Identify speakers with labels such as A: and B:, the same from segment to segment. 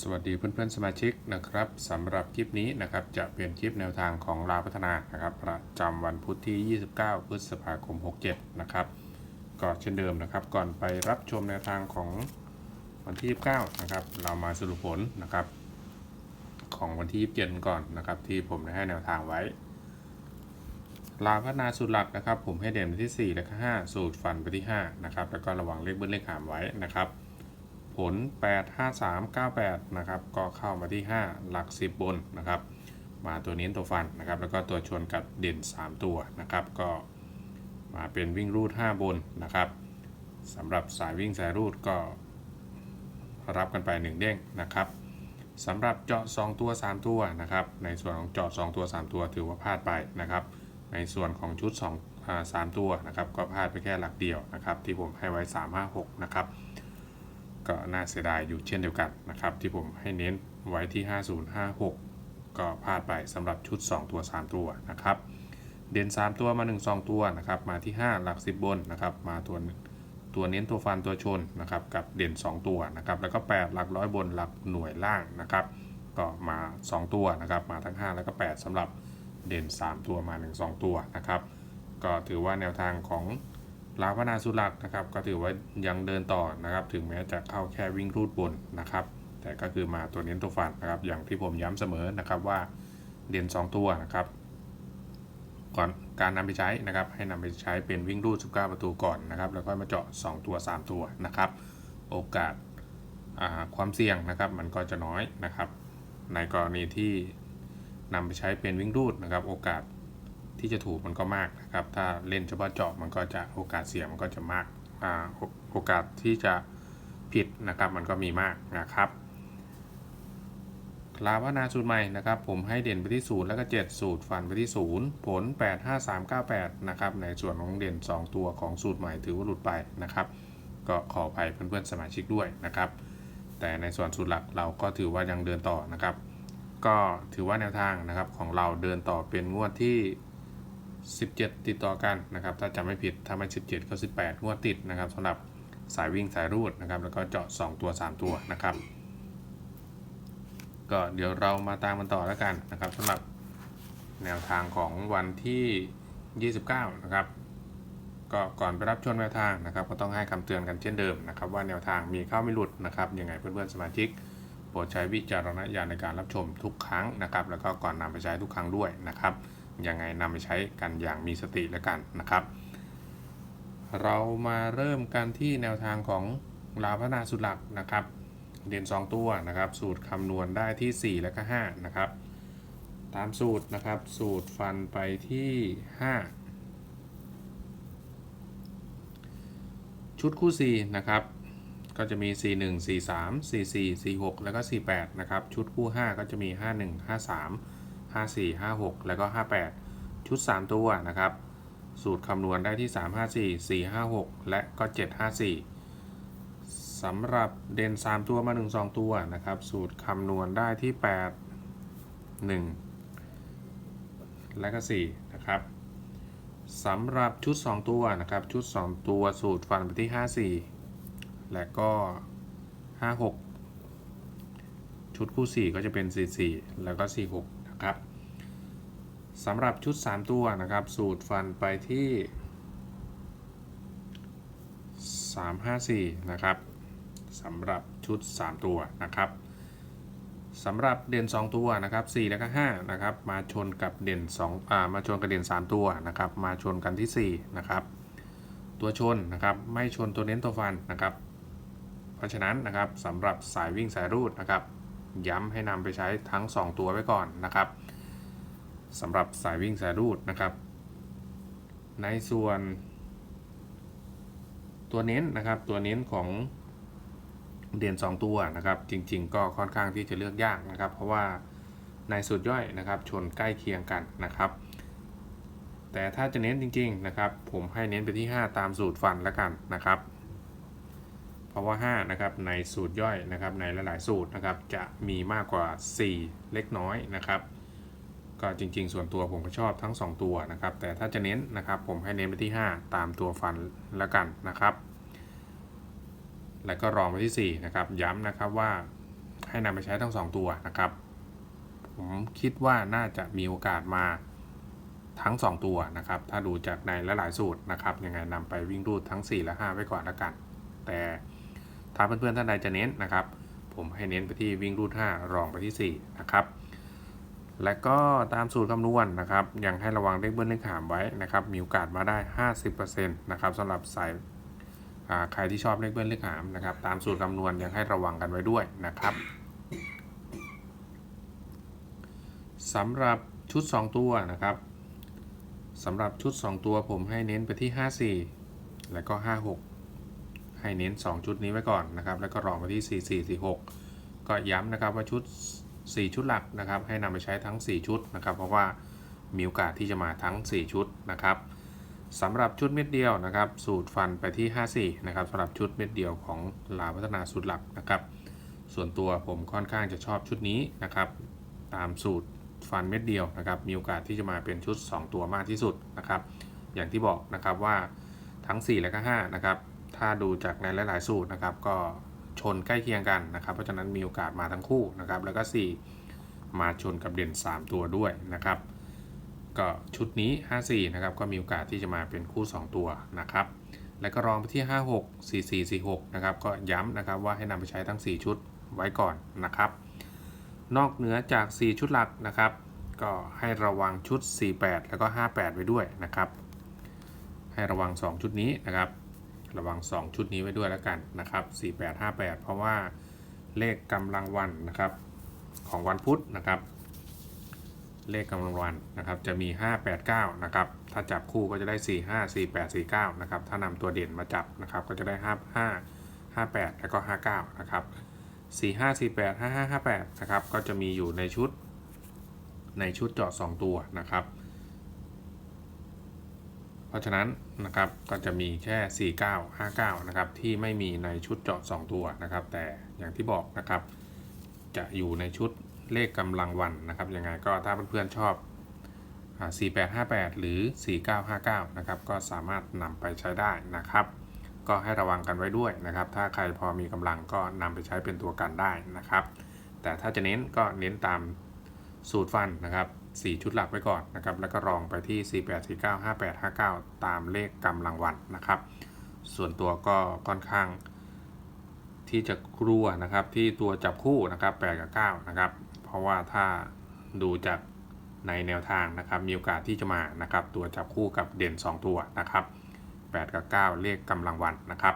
A: สวัสดีเพื่อนๆสมาชิกนะครับสำหรับคลิปนี้นะครับจะเป็นคลิปแนวทางของลาพัฒนานะครับประจำวันพุธที่ 29 พฤษภาคม 67 นะครับก็เช่นเดิมนะครับ ก่อนไปรับชมแนวทางของวันที่ 29 นะครับ เรามาสรุปผลนะครับ ของวันที่ 27 ก่อนนะครับ ที่ผมได้ให้แนวทางไว้ ลาพัฒนาสูตรหลักนะครับ ผมให้เด่นไปที่ 4 และ5สูตรฟันไปที่ 5 นะครับ แล้วก็ระวังเลขเบิ้ลเลขหามไว้นะครับ ผล 8 5 3 9 8 นะครับ ก็เข้ามาที่ 5 หลัก 10 บนนะครับ มาตัวนี้ตัวฟันนะครับ แล้วก็ตัวชนกับเด่น 3 ตัวนะครับ ก็มาเป็นวิ่งรูด 5 บนนะครับสำหรับสายวิ่งสายรูดก็รับกันไป 1 เด้งนะครับสำหรับเจาะ 2 ตัว 3 ตัวนะครับ ในส่วนของเจาะ 2 ตัว 3 ตัวถือว่าพลาดไปนะครับ ในส่วนของชุด2อ่า3ตัวนะครับ ก็พลาดไปแค่หลักเดียวนะครับ ที่ผมให้ไว้ 3 5 6 นะครับ ก็น่าเสียดายอยู่เช่นเดียวกันนะครับ ที่ผมให้เน้นไว้ที่ 5056 ก็พลาดไปสำหรับชุด 2 ตัว 3 ตัวนะครับ เด่น 3 ตัวมา 1 2 ตัวนะครับ มาที่ 5 หลัก 10 บนนะครับ มาตัวตัวเน้นตัวฟันตัวชนนะครับ กับเด่น 2 ตัวนะครับ แล้วก็ 8 หลักร้อยบนหลักหน่วยล่างนะครับ ก็มา 2 ตัวนะครับ มาทั้ง 5 แล้วก็ 8สำหรับเด่น 3 ตัวมา 1 2 ตัวนะครับ ก็ถือว่าแนวทางของ ลาวนาสุรักษ์นะครับ ก็ถือว่ายังเดินต่อนะครับ ถึงแม้จะเข้าแค่วิ่งรูดบนนะครับ แต่ก็คือมาตัวเน้นตัวฟันนะครับ อย่างที่ผมย้ำเสมอนะครับว่าเด่น2 ตัวนะครับ ก่อนการนำไปใช้นะครับ ให้นำไปใช้เป็นวิ่งรูด 19 ประตูก่อนนะครับ แล้วก็มาเจาะ 2 ตัว 3 ตัวนะครับ โอกาสาความเสี่ยงนะครับ มันก็จะน้อยนะครับ ในกรณีที่นำไปใช้เป็นวิ่งรูดนะครับ โอกาส ที่จะถูกมันก็มากนะครับ ถ้าเล่นเฉพาะเจาะมันก็จะโอกาสเสี่ยงมันก็จะมากอ่าโอกาสที่จะผิดนะครับ มันก็มีมากนะครับลาวนาสูตรใหม่นะครับ ผมให้เด่นไปที่0แล้วก็ 7 สูตรฟันไปที่0ผล 8 5 3 9 8 นะครับ ในส่วนของเด่น 2 ตัวของสูตรใหม่ถือว่าหลุดไปนะครับ ก็ขออภัยเพื่อนๆสมาชิกด้วยนะครับ แต่ในส่วนสูตรหลักเราก็ถือว่ายังเดินต่อนะครับ ก็ถือว่าแนวทางนะครับของเราเดินต่อเป็นงวดที่ 17 ติดต่อกันนะครับ ถ้าจำไม่ผิดถ้าไม่ 17 ก็ 18งวดติดนะครับสำหรับสายวิ่งสายรูดนะครับ แล้วก็เจาะ 2 ตัว 3 ตัวนะครับ ก็เดี๋ยวเรามาตามมันต่อแล้วกันนะครับสำหรับแนวทางของวันที่ 29 นะครับ ก็ก่อนไปรับชมแนวทางนะครับ ก็ต้องให้คำเตือนกันเช่นเดิมนะครับ ว่าแนวทางมีเข้าไม่หลุดนะครับยังไงเพื่อนๆสมาชิกโปรดใช้วิจารณญาณในการรับชมทุกครั้งนะครับ แล้วก็ก่อนนำไปใช้ทุกครั้งด้วยนะครับ ยังไงนำไปใช้กันอย่างมีสติแล้วกันนะครับ เรามาเริ่มกันที่แนวทางของลาพนาสุดหลักนะครับเด่น2 ตัวนะครับ สูตรคำนวณได้ที่ 4 และก็5นะครับ ตามสูตรนะครับ สูตรฟันไปที่ 5 ชุดคู่ 4 นะครับก็จะมี 41 43 44 46 แล้วก็ 48 นะครับ ชุดคู่ 5 ก็จะมี 51 53 54 56 แล้วก็ 58 ชุด 3 ตัวนะครับ สูตรคำนวณได้ที่ 354 456 และก็ 754สำหรับเด่น 3 ตัวมา 1 2 ตัวนะครับ สูตรคำนวณได้ที่ 8 1 และก็ 4 นะครับสำหรับชุด 2 ตัวนะครับ ชุด 2 ตัวสูตรฟันไปที่ 54 และก็ 56 ชุดคู่ 4 ก็จะเป็น 44 แล้วก็ 46 ครับสำหรับชุด 3 ตัวนะครับ สูตรฟันไปที่ 354 นะครับสำหรับชุด 3 ตัวนะครับสำหรับเด่น 2 ตัวนะครับ4แล้วก็5นะครับมาชนกับเด่น2อ่ามาชนกับเด่น 3 ตัวนะครับมาชนกันที่ 4 นะครับ ตัวชนนะครับไม่ชนตัวเน้นตัวฟันนะครับ เพราะฉะนั้นนะครับสำหรับสายวิ่งสายรูดนะครับ ย้ำให้นำไปใช้ทั้ง 2 ตัวไว้ก่อนนะครับสำหรับสายวิ่งสายรูดนะครับ ในส่วน ตัวเน้นนะครับตัวเน้นของเด่น2 ตัวนะครับ จริง ๆ ก็ค่อนข้างที่จะเลือกยากนะครับ เพราะว่าในสูตรย่อยนะครับ ชนใกล้เคียงกันนะครับ แต่ถ้าจะเน้นจริง ๆ นะครับ ผมให้เน้นไปที่ 5 ตามสูตรฟันแล้วกันนะครับ เพราะว่า5นะครับในสูตรย่อยนะครับในหลาย ๆ สูตรนะครับจะมีมากกว่า 4 เล็กน้อยนะครับ ก็จริง ๆ ส่วนตัวผมก็ชอบทั้ง 2 ตัวนะครับ แต่ถ้าจะเน้นนะครับผมให้เน้นไปที่ 5 ตามตัวฟันแล้วกันนะครับ แล้วก็รองไปที่4นะครับย้ำนะครับว่าให้นำไปใช้ทั้งสองตัวนะครับ ผมคิดว่าน่าจะมีโอกาสมาทั้ง 2 ตัวนะครับ ถ้าดูจากในหลายๆสูตรนะครับ ยังไงนำไปวิ่งรูดทั้ง 4 และ 5 ไว้ก่อนละกัน แต่ ถ้าเพื่อนๆท่านใดจะเน้นนะครับ ผมให้เน้นไปที่วิ่งรูด5รองไปที่ 4 นะครับ และก็ตามสูตรคำนวณนะครับยังให้ระวังเลขเบิ้ลเลขหามไว้นะครับ มีโอกาสมาได้ 50%นะครับสำหรับสายใครที่ชอบเลขเบิ้ลเลขหามนะครับ ตามสูตรคำนวณยังให้ระวังกันไว้ด้วยนะครับสำหรับชุด 2 ตัวนะครับสำหรับชุด 2 ตัวผมให้เน้นไปที่ 54 แล้วก็ 56 ให้เน้น 2 ชุดนี้ไว้ก่อนนะครับแล้วก็รองไปที่ 44 46 ก็ย้ำนะครับว่าชุด 4 ชุดหลักนะครับ ให้นำไปใช้ทั้ง 4 ชุดนะครับ เพราะว่ามีโอกาสที่จะมาทั้ง 4 ชุดนะครับสำหรับชุดเม็ดเดียวนะครับ สูตรฟันไปที่ 54 นะครับสำหรับชุดเม็ดเดียวของลาพัฒนาสูตรหลักนะครับ ส่วนตัวผมค่อนข้างจะชอบชุดนี้นะครับ ตามสูตรฟันเม็ดเดียวนะครับ มีโอกาสที่จะมาเป็นชุด 2 ตัวมากที่สุดนะครับ อย่างที่บอกนะครับว่าทั้ง 4 และก็5นะครับ ถ้าดูจากในหลาย ๆ สูตรนะครับ ก็ชนใกล้เคียงกันนะครับ เพราะฉะนั้นมีโอกาสมาทั้งคู่นะครับ แล้วก็ 4 มาชนกับเด่น 3 ตัวด้วยนะครับ ก็ชุดนี้ 54 นะครับ ก็มีโอกาสที่จะมาเป็นคู่ 2 ตัวนะครับ แล้วก็รองไปที่ 56 44 46 นะครับ ก็ย้ำนะครับว่าให้นำไปใช้ทั้ง 4 ชุดไว้ก่อนนะครับ นอกเหนือจาก 4 ชุดหลักนะครับ ก็ให้ระวังชุด 48 แล้วก็ 58 ไว้ด้วยนะครับ ให้ระวัง 2 ชุดนี้นะครับ ระวัง 2 ชุดนี้ไว้ด้วยแล้วกันนะครับ 48 58 เพราะว่าเลขกำลังวันนะครับของวันพุธนะครับ เลขกำลังวันนะครับจะมี 589 นะครับ ถ้าจับคู่ก็จะได้ 45 48 49 นะครับ ถ้านำตัวเด่นมาจับนะครับก็จะได้ 55 58 แล้วก็ 59 นะครับ 45 48 55 58 นะครับก็จะมีอยู่ในชุดในชุดเจาะ 2 ตัวนะครับ ราะฉะนั้นนะครับก็จะมีแค่ 49 59 นะครับที่ไม่มีในชุดเจาะ 2 ตัวนะครับ แต่อย่างที่บอกนะครับ จะอยู่ในชุดเลขกำลังวันนะครับยังไงก็ถ้าเพื่อนๆชอบ 4858 หรือ 4959 นะครับก็สามารถนำไปใช้ได้นะครับ ก็ให้ระวังกันไว้ด้วยนะครับ ถ้าใครพอมีกำลังก็นำไปใช้เป็นตัวกันได้นะครับ แต่ถ้าจะเน้นก็เน้นตามสูตรฟันนะครับ 4 ชุดหลักไว้ก่อนนะครับ แล้วก็รองไปที่ 48 49 58 59 ตามเลขกำลังวันนะครับ ส่วนตัวก็ค่อนข้างที่จะกลัวนะครับที่ตัวจับคู่นะครับ8กับ9นะครับ เพราะว่าถ้าดูจากในแนวทางนะครับ มีโอกาสที่จะมานะครับ ตัวจับคู่กับเด่น 2 ตัวนะครับ 8 กับ 9 เลขกำลังวันนะครับ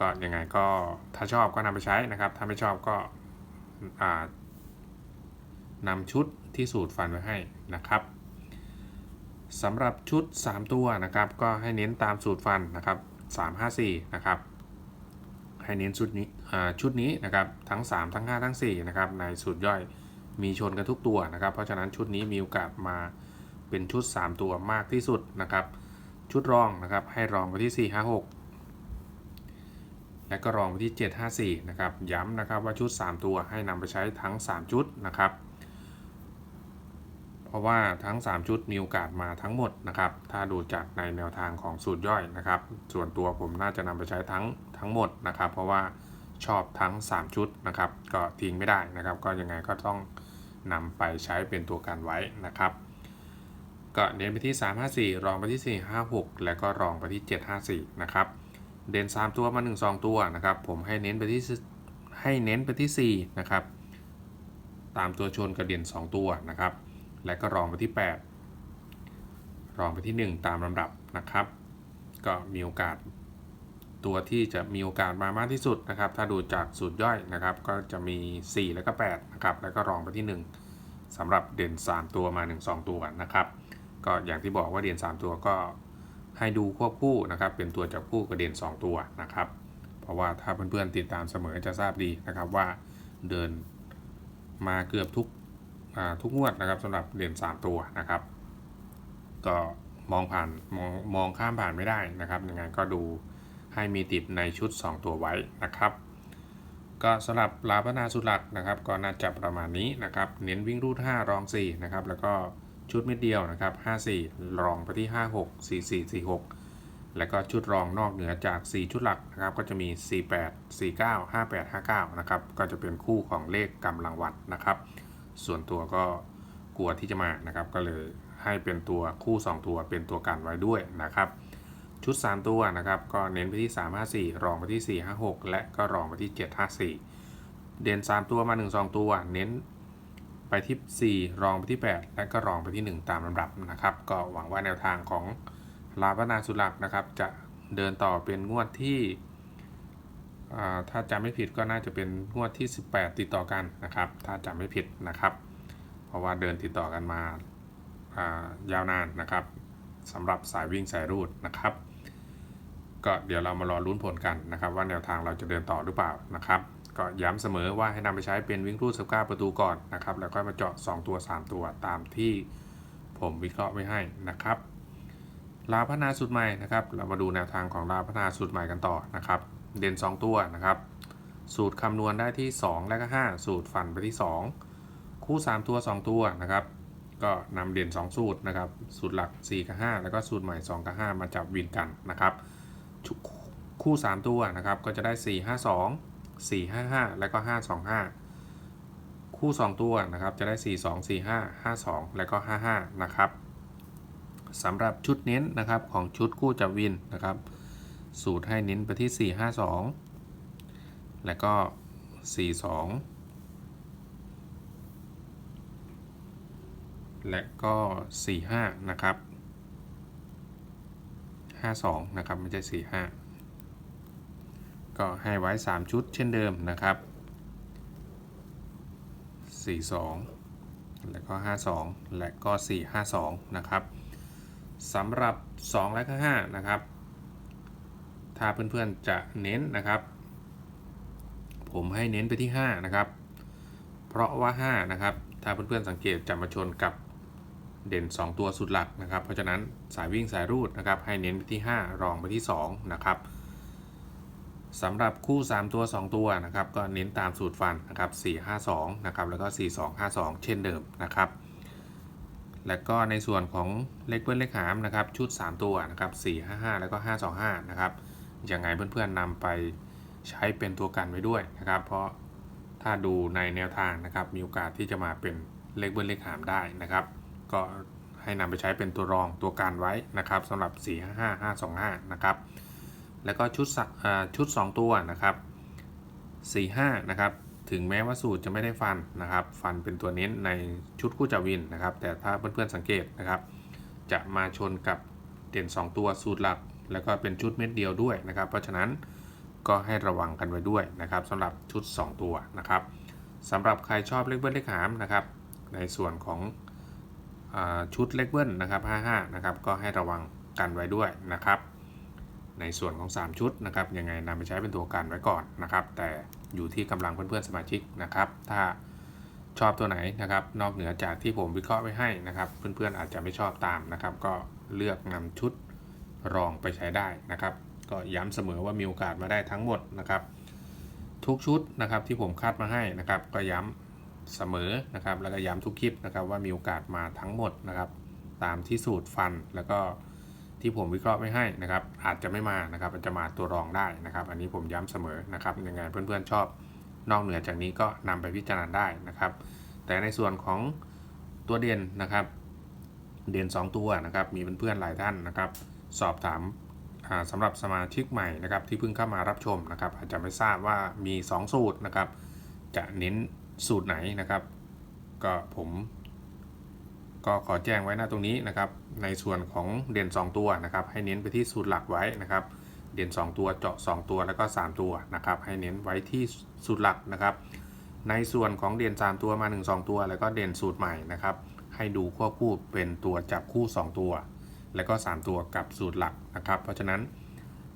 A: ก็ยังไงก็ถ้าชอบก็นำไปใช้นะครับ ถ้าไม่ชอบก็นำชุด ที่สูตรฟันไว้ให้นะครับสำหรับชุด 3 ตัวนะครับ ก็ให้เน้นตามสูตรฟันนะครับ 354 นะครับ ให้เน้นชุดนี้ชุดนี้นะครับทั้ง 3 ทั้ง 5 ทั้ง 4 นะครับ ในสูตรย่อยมีชนกันทุกตัวนะครับ เพราะฉะนั้นชุดนี้มีโอกาสมาเป็นชุด 3 ตัวมากที่สุดนะครับ ชุดรองนะครับให้รองไปที่ 4 5 6 และก็รองไปที่ 754 นะครับ ย้ำนะครับว่าชุด 3 ตัวให้นำไปใช้ทั้ง 3 ชุดนะครับ เพราะว่าทั้ง 3 ชุดมีโอกาสมาทั้งหมดนะครับ ถ้าดูจากในแนวทางของสูตรย่อยนะครับ ส่วนตัวผมน่าจะนำไปใช้ทั้งทั้งหมดนะครับ เพราะว่าชอบทั้ง 3 ชุดนะครับ ก็ทิ้งไม่ได้นะครับ ก็ยังไงก็ต้องนำไปใช้เป็นตัวการไว้นะครับก็เน้นไปที่ 354 รองไปที่ 456 แล้วก็รองไปที่ 754 นะครับ เด่น 3 ตัวมา 1 2 ตัวนะครับ ผมให้เน้นไปที่ให้เน้นไปที่ 4 นะครับ ตามตัวชนกับเด่น 2 ตัวนะครับ และก็รองไปที่ 8 รองไปที่ 1 ตามลำดับนะครับ ก็มีโอกาส ตัวที่จะมีโอกาสมามากที่สุดนะครับ ถ้าดูจากสูตรย่อยนะครับ ก็จะมี 4 แล้วก็8นะครับ แล้วก็รองไปที่ 1สำหรับเด่น 3 ตัวมา 1 2 ตัวนะครับ ก็อย่างที่บอกว่าเด่น 3 ตัวก็ให้ดูควบคู่นะครับ เป็นตัวจับคู่กับเด่น 2 ตัวนะครับ เพราะว่าถ้าเพื่อนๆติดตามเสมอจะทราบดีนะครับว่าเดินมาเกือบทุก ทุกงวดนะครับสำหรับเด่น3ตัวนะครับ ก็มองผ่านมองมองข้ามผ่านไม่ได้นะครับยังไงก็ดูให้มีติดในชุด 2 ตัวไว้นะครับ ก็สำหรับลาพนาสุดหลักนะครับ ก็น่าจะประมาณนี้นะครับ เน้นวิ่งรูด 5 รอง 4 นะครับ แล้วก็ชุดเม็ดเดียวนะครับ 54 รองไปที่ 56 44 46 แล้วก็ชุดรองนอกเหนือจาก 4 ชุดหลักนะครับ ก็จะมี 48 49 58 59 นะครับ ก็จะเป็นคู่ของเลขกำลังวัดนะครับ ส่วนตัวก็กลัวที่จะมานะครับ ก็เลยให้เป็นตัวคู่ 2 ตัวเป็นตัวกันไว้ด้วยนะครับ ชุด 3 ตัวนะครับ ก็เน้นไปที่ 354 รองไปที่ 456 และก็รองไปที่ 754 เด่น 3 ตัวมา 1 2 ตัว เน้นไปที่ 4 รองไปที่ 8 และก็รองไปที่ 1 ตามลำดับนะครับ ก็หวังว่าแนวทางของลาพนาสุลักนะครับ จะเดินต่อเป็นงวดที่ ถ้าจำไม่ผิดก็น่าจะเป็นงวดที่ 18 ติดต่อกันนะครับ ถ้าจำไม่ผิดนะครับ เพราะว่าเดินติดต่อกันมาายาวนานนะครับสำหรับสายวิ่งสายรูดนะครับ ก็เดี๋ยวเรามารอลุ้นผลกันนะครับ ว่าแนวทางเราจะเดินต่อหรือเปล่านะครับ ก็ย้ำเสมอว่าให้นำไปใช้เป็นวิ่งรูดสก้าประตูก่อนนะครับ แล้วก็มาเจาะ 2 ตัว 3 ตัวตามที่ผมวิเคราะห์ไว้ให้นะครับลาพนาสูตรใหม่นะครับ เรามาดูแนวทางของลาพนาสูตรใหม่กันต่อนะครับ เด่น 2 ตัวนะครับ สูตรคำนวณได้ที่ 2 และก็ 5 สูตรฟันไปที่ 2 คู่ 3 ตัว 2 ตัวนะครับ ก็นำเด่น 2 สูตรนะครับ สูตรหลัก 4 กับ 5 แล้วก็สูตรใหม่ 2 กับ 5 มาจับวินกันนะครับ คู่ 3 ตัวนะครับ ก็จะได้ 4 5 2 4 5 5 แล้วก็ 5 2 5 คู่ 2 ตัวนะครับ จะได้ 4 2 4 5 5 2 แล้วก็ 5 5 นะครับสำหรับชุดเน้นนะครับของชุดคู่จับวินนะครับ สูตรให้เน้นไปที่ 4 5 2 แล้วก็ 4 2 และก็ 4 5 นะครับ 5 2 นะครับ ไม่ใช่ 4 5 ก็ให้ไว้ 3 ชุดเช่นเดิมนะครับ 4 2 แล้วก็ 5 2 และก็ 4 5 2 นะครับสำหรับ 2 และก็5นะครับ ถ้าเพื่อนๆจะเน้นนะครับ ผมให้เน้นไปที่ 5 นะครับ เพราะว่า 5 นะครับ ถ้าเพื่อนๆสังเกตจะมาชนกับเด่น 2 ตัวสุดหลักนะครับ เพราะฉะนั้นสายวิ่งสายรูดนะครับ ให้เน้นไปที่ 5 รองไปที่ 2 นะครับสำหรับคู่ 3 ตัว 2 ตัวนะครับ ก็เน้นตามสูตรฟันนะครับ 4 5 2 นะครับ แล้วก็ 4 2 5 2 เช่นเดิมนะครับ และก็ในส่วนของเลขเบิ้ลเลขหามนะครับ ชุด 3 ตัวนะครับ 4 5 5 แล้วก็ 5 2 5 นะครับ ยังไงเพื่อนๆนำไปใช้เป็นตัวกันไว้ด้วยนะครับ เพราะถ้าดูในแนวทางนะครับ มีโอกาสที่จะมาเป็นเลขเบิ้ลเลขหามได้นะครับ ก็ให้นำไปใช้เป็นตัวรองตัวกันไว้นะครับสำหรับ4 5 5 5 2 5 นะครับ แล้วก็ชุดสักชุด 2 ตัวนะครับ 4 5 นะครับ ถึงแม้ว่าสูตรจะไม่ได้ฟันนะครับ ฟันเป็นตัวเน้นในชุดคู่จับวินนะครับ แต่ถ้าเพื่อนๆสังเกตนะครับ จะมาชนกับเด่น 2 ตัวสูตรหลัก แล้วก็เป็นชุดเม็ดเดียวด้วยนะครับ เพราะฉะนั้นก็ให้ระวังกันไว้ด้วยนะครับสำหรับชุด 2 ตัวนะครับสำหรับใครชอบเลขเบิ้ลเลขหามนะครับในส่วนของอชุดเลขเบิ้ลนะครับ55นะครับก็ให้ระวังกันไว้ด้วยนะครับ ในส่วนของ 3 ชุดนะครับยังไงนำไปใช้เป็นตัวกันไว้ก่อนนะครับ แต่อยู่ที่กำลังเพื่อนๆสมาชิกนะครับ ถ้าชอบตัวไหนนะครับนอกเหนือจากที่ผมวิเคราะห์ไว้ให้นะครับ เพื่อนๆอาจจะไม่ชอบตามนะครับ ก็เลือกนำชุด รองไปใช้ได้นะครับ ก็ย้ำเสมอว่ามีโอกาสมาได้ทั้งหมดนะครับ ทุกชุดนะครับที่ผมคาดมาให้นะครับ ก็ย้ำเสมอนะครับ แล้วก็ย้ำทุกคลิปนะครับว่ามีโอกาสมาทั้งหมดนะครับ ตามที่สูตรฟันแล้วก็ที่ผมวิเคราะห์ไว้ให้นะครับ อาจจะไม่มานะครับอาจจะมาตัวรองได้นะครับ อันนี้ผมย้ำเสมอนะครับยังไงเพื่อนๆชอบนอกเหนือจากนี้ก็นำไปพิจารณาได้นะครับ แต่ในส่วนของตัวเด่นนะครับ เด่น2 ตัวนะครับ มีเพื่อนๆหลายท่านนะครับ สอบถามสำหรับสมาชิกใหม่นะครับที่เพิ่งเข้ามารับชมนะครับอาจจะไม่ทราบว่ามี 2 สูตรนะครับ จะเน้นสูตรไหนนะครับ ก็ผม ก็ขอแจ้งไว้หน้าตรงนี้นะครับ ในส่วนของเด่น 2 ตัวนะครับ ให้เน้นไปที่สูตรหลักไว้นะครับ เด่น 2 ตัวเจาะ 2 ตัวแล้วก็ 3 ตัวนะครับ ให้เน้นไว้ที่สูตรหลักนะครับ ในส่วนของเด่น 3 ตัวมา 1 2 ตัว แล้วก็เด่นสูตรใหม่นะครับ ให้ดูควบคู่เป็นตัวจับคู่ 2 ตัว แล้วก็ 3 ตัวกับสูตรหลักนะครับ เพราะฉะนั้น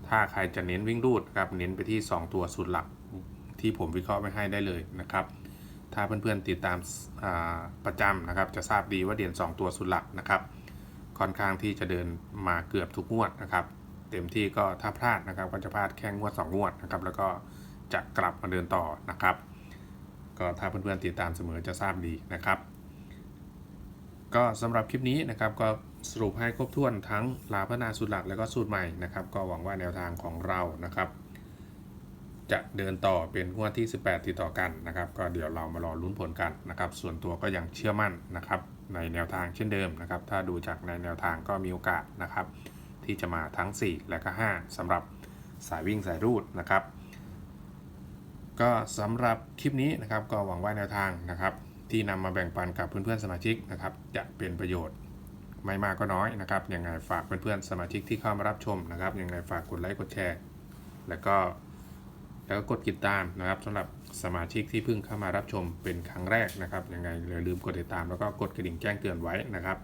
A: ถ้าใครจะเน้นวิ่งรูดครับเน้นไปที่ 2 ตัวสูตรหลักที่ผมวิเคราะห์ไว้ให้ได้เลยนะครับ ถ้าเพื่อนๆติดตามาประจำนะครับ จะทราบดีว่าเด่น2 ตัวสุดหลักนะครับ ค่อนข้างที่จะเดินมาเกือบทุกงวดนะครับ เต็มที่ก็ถ้าพลาดนะครับก็จะพลาดแค่งวด 2 งวดนะครับแล้วก็จะกลับมาเดินต่อนะครับ ก็ถ้าเพื่อนๆติดตามเสมอจะทราบดีนะครับ ก็สำหรับคลิปนี้นะครับก็ สรุปให้ครบถ้วนทั้งลาพนาสูตรหลักแล้วก็สูตรใหม่นะครับ ก็หวังว่าแนวทางของเรานะครับ จะเดินต่อเป็นงวดที่ 18 ติดต่อกันนะครับ ก็เดี๋ยวเรามารอลุ้นผลกันนะครับ ส่วนตัวก็ยังเชื่อมั่นนะครับ ในแนวทางเช่นเดิมนะครับ ถ้าดูจากในแนวทางก็มีโอกาสนะครับ ที่จะมาทั้ง 4 และก็ 5สำหรับสายวิ่งสายรูดนะครับ ก็สำหรับคลิปนี้นะครับ ก็หวังว่าแนวทางนะครับ ที่นำมาแบ่งปันกับเพื่อนๆสมาชิกนะครับ จะเป็นประโยชน์ ไม่มากก็น้อยนะครับยังไงฝากเพื่อนๆสมาชิกที่เข้ามารับชมนะครับยังไงฝากกดไลค์กดแชร์ แล้วก็แล้วก็กดติดตามนะครับสำหรับสมาชิกที่เพิ่งเข้ามารับชมเป็นครั้งแรกนะครับยังไงอย่าลืมกดติดตามแล้วก็กดกระดิ่งแจ้งเตือนไว้นะครับ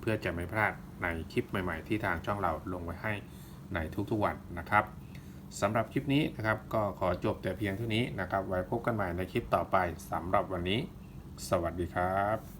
A: เพื่อจะไม่พลาดในคลิปใหม่ๆ ที่ทางช่องเราลงไว้ให้ในทุกๆวันนะครับสำหรับคลิปนี้นะครับก็ขอจบแต่เพียงเท่านี้นะครับ ไว้พบกันใหม่ในคลิปต่อไปสำหรับวันนี้ สวัสดีครับ